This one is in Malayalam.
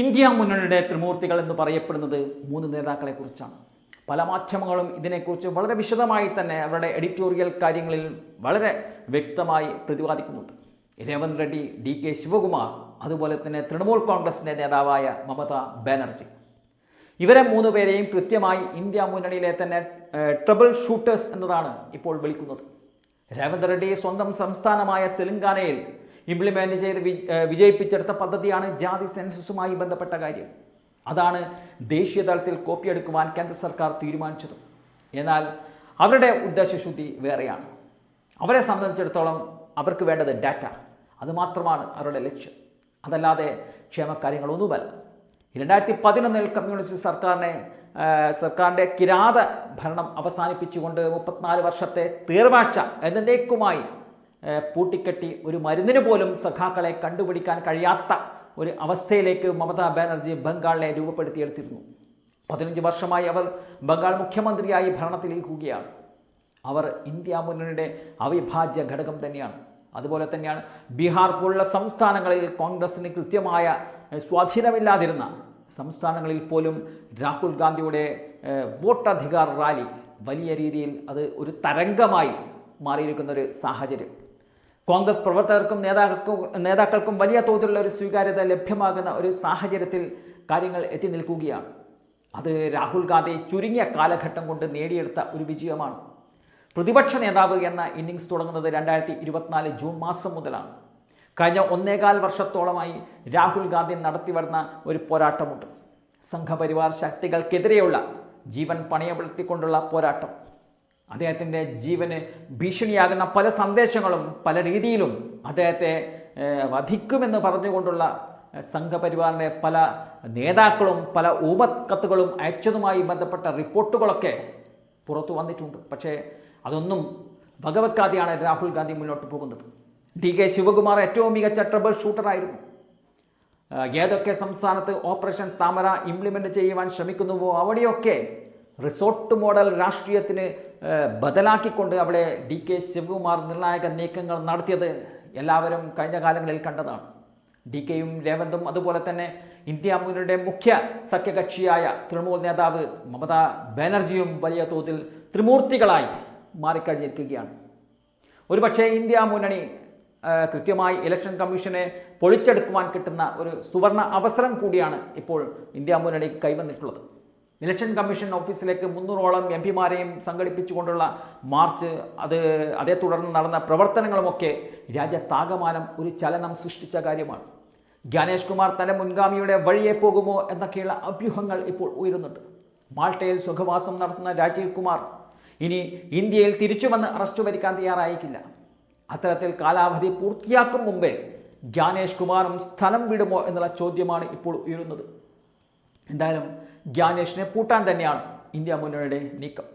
ഇന്ത്യ മുന്നണിയുടെ ത്രിമൂർത്തികൾ എന്ന് പറയപ്പെടുന്നത് മൂന്ന് നേതാക്കളെ കുറിച്ചാണ് പല മാധ്യമങ്ങളും ഇതിനെക്കുറിച്ച് വളരെ വിശദമായി തന്നെ അവരുടെ എഡിറ്റോറിയൽ കാര്യങ്ങളിൽ വളരെ വ്യക്തമായി പ്രതിപാദിക്കുന്നുണ്ട്. രേവന്ത് റെഡ്ഡി ഡി കെ ശിവകുമാർ അതുപോലെ തന്നെ തൃണമൂൽ കോൺഗ്രസിന്റെ നേതാവായ മമത ബാനർജി. ഇവരെ മൂന്ന് പേരെയും കൃത്യമായി ഇന്ത്യ മുന്നണിയിലെ തന്നെ ട്രബിൾ ഷൂട്ടേഴ്സ് എന്നതാണ് ഇപ്പോൾ വിളിക്കുന്നത്. രേവന്ത് റെഡ്ഡി സ്വന്തം സംസ്ഥാനമായ തെലങ്കാനയിൽ ഇംപ്ലിമെന്റ് ചെയ്ത് വിജയിപ്പിച്ചെടുത്ത പദ്ധതിയാണ് ജാതി സെൻസസുമായി ബന്ധപ്പെട്ട കാര്യം. അതാണ് ദേശീയ തലത്തിൽ കോപ്പിയെടുക്കുവാൻ കേന്ദ്ര സർക്കാർ തീരുമാനിച്ചത്. എന്നാൽ അവരുടെ ഉദ്ദേശശുദ്ധി വേറെയാണ്. അവരെ സംബന്ധിച്ചിടത്തോളം അവർക്ക് വേണ്ടത് ഡാറ്റ അതുമാത്രമാണ് അവരുടെ ലക്ഷ്യം. അതല്ലാതെ ക്ഷേമകാര്യങ്ങളൊന്നുമല്ല. രണ്ടായിരത്തി പതിനൊന്നിൽ കമ്മ്യൂണിസ്റ്റ് സർക്കാരിനെ സർക്കാരിന്റെ കിരാത ഭരണം അവസാനിപ്പിച്ചുകൊണ്ട് മുപ്പത്തിനാല് വർഷത്തെ തീർവാഴ്ച എന്നേക്കുമായി പൂട്ടിക്കെട്ടി ഒരു മരുന്നിന് പോലും സഖാക്കളെ കണ്ടുപിടിക്കാൻ കഴിയാത്ത ഒരു അവസ്ഥയിലേക്ക് മമതാ ബാനർജി ബംഗാളിനെ രൂപപ്പെടുത്തിയെടുത്തിരുന്നു. പതിനഞ്ച് വർഷമായി അവർ ബംഗാൾ മുഖ്യമന്ത്രിയായി ഭരണത്തിലിരിക്കുകയാണ് അവർ ഇന്ത്യ മുന്നണിയുടെ അവിഭാജ്യ ഘടകം തന്നെയാണ്. അതുപോലെ തന്നെയാണ് ബീഹാർ പോലുള്ള സംസ്ഥാനങ്ങളിൽ കോൺഗ്രസിന് കൃത്യമായ സ്വാധീനമില്ലാതിരുന്ന സംസ്ഥാനങ്ങളിൽ പോലും രാഹുൽ ഗാന്ധിയുടെ വോട്ടധികാർ റാലി വലിയ രീതിയിൽ അത് ഒരു തരംഗമായി മാറിയിരിക്കുന്ന ഒരു സാഹചര്യം. കോൺഗ്രസ് പ്രവർത്തകർക്കും നേതാക്കൾക്കും നേതാക്കൾക്കും വലിയ തോതിലുള്ള ഒരു സ്വീകാര്യത ലഭ്യമാകുന്ന ഒരു സാഹചര്യത്തിൽ കാര്യങ്ങൾ എത്തി നിൽക്കുകയാണ്. അത് രാഹുൽ ഗാന്ധി ചുരുങ്ങിയ കാലഘട്ടം കൊണ്ട് നേടിയെടുത്ത ഒരു വിജയമാണ്. പ്രതിപക്ഷ നേതാവ് എന്ന ഇന്നിങ്സ് തുടങ്ങുന്നത് രണ്ടായിരത്തി ഇരുപത്തിനാല് ജൂൺ മാസം മുതലാണ്. കഴിഞ്ഞ ഒന്നേകാൽ വർഷത്തോളമായി രാഹുൽ ഗാന്ധി നടത്തി വരുന്ന ഒരു പോരാട്ടമുണ്ട്. സംഘപരിവാർ ശക്തികൾക്കെതിരെയുള്ള ജീവൻ പണയപ്പെടുത്തിക്കൊണ്ടുള്ള പോരാട്ടം. അദ്ദേഹത്തിന്റെ ജീവന് ഭീഷണിയാകുന്ന പല സന്ദേശങ്ങളും പല രീതിയിലും അദ്ദേഹത്തെ വധിക്കുമെന്ന് പറഞ്ഞുകൊണ്ടുള്ള സംഘപരിവാറിന്റെ പല നേതാക്കളും പല ഉപകത്തുകളും അയച്ചതുമായി ബന്ധപ്പെട്ട റിപ്പോർട്ടുകളൊക്കെ പുറത്തു വന്നിട്ടുണ്ട്. പക്ഷേ അതൊന്നും വകവെക്കാതെയാണ് രാഹുൽ ഗാന്ധി മുന്നോട്ട് പോകുന്നത്. ഡി കെ ശിവകുമാർ ഏറ്റവും മികച്ച ട്രബിൾ ഷൂട്ടറായിരുന്നു. ഏതൊക്കെ സംസ്ഥാനത്ത് ഓപ്പറേഷൻ താമര ഇംപ്ലിമെന്റ് ചെയ്യുവാൻ ശ്രമിക്കുന്നുവോ അവിടെയൊക്കെ റിസോർട്ട് മോഡൽ രാഷ്ട്രീയത്തിന് ബദലാക്കിക്കൊണ്ട് അവിടെ ഡി കെ ശിവകുമാർ നിർണായക നീക്കങ്ങൾ നടത്തിയത് എല്ലാവരും കഴിഞ്ഞ കാലങ്ങളിൽ കണ്ടതാണ്. ഡി കെയും രേവന്തും അതുപോലെ തന്നെ ഇന്ത്യ മുന്നണിയുടെ മുഖ്യ സഖ്യകക്ഷിയായ തൃണമൂൽ നേതാവ് മമതാ ബാനർജിയും വലിയ തോതിൽ ത്രിമൂർത്തികളായി മാറിക്കഴിഞ്ഞിരിക്കുകയാണ്. ഒരുപക്ഷെ ഇന്ത്യ മുന്നണി കൃത്യമായി ഇലക്ഷൻ കമ്മീഷനെ പൊളിച്ചെടുക്കുവാൻ കിട്ടുന്ന ഒരു സുവർണ അവസരം കൂടിയാണ് ഇപ്പോൾ ഇന്ത്യ മുന്നണി കൈവന്നിട്ടുള്ളത്. ഇലക്ഷൻ കമ്മീഷൻ ഓഫീസിലേക്ക് മുന്നൂറോളം എം പിമാരെയും സംഘടിപ്പിച്ചുകൊണ്ടുള്ള മാർച്ച് അത് അതേ തുടർന്ന് നടന്ന പ്രവർത്തനങ്ങളുമൊക്കെ രാജ്യത്താകമാനം ഒരു ചലനം സൃഷ്ടിച്ച കാര്യമാണ്. ജ്ഞാനേഷ് കുമാർ തന്റെ മുൻഗാമിയുടെ വഴിയെ പോകുമോ എന്നൊക്കെയുള്ള അഭ്യൂഹങ്ങൾ ഇപ്പോൾ ഉയരുന്നുണ്ട്. മാൾട്ടയിൽ സുഖവാസം നടത്തുന്ന രാജീവ് കുമാർ ഇനി ഇന്ത്യയിൽ തിരിച്ചു വന്ന് അറസ്റ്റ് വരിക്കാൻ തയ്യാറായിക്കില്ല അത്തരത്തിൽ കാലാവധി പൂർത്തിയാക്കും മുമ്പേ ജ്ഞാനേഷ് കുമാറും സ്ഥലം വിടുമോ എന്നുള്ള ചോദ്യമാണ് ഇപ്പോൾ ഉയരുന്നത്. എന്തായാലും ഗ്യാനേഷിനെ പൂട്ടാൻ തന്നെയാണ് ഇന്ത്യ മുന്നണിയുടെ നീക്കം.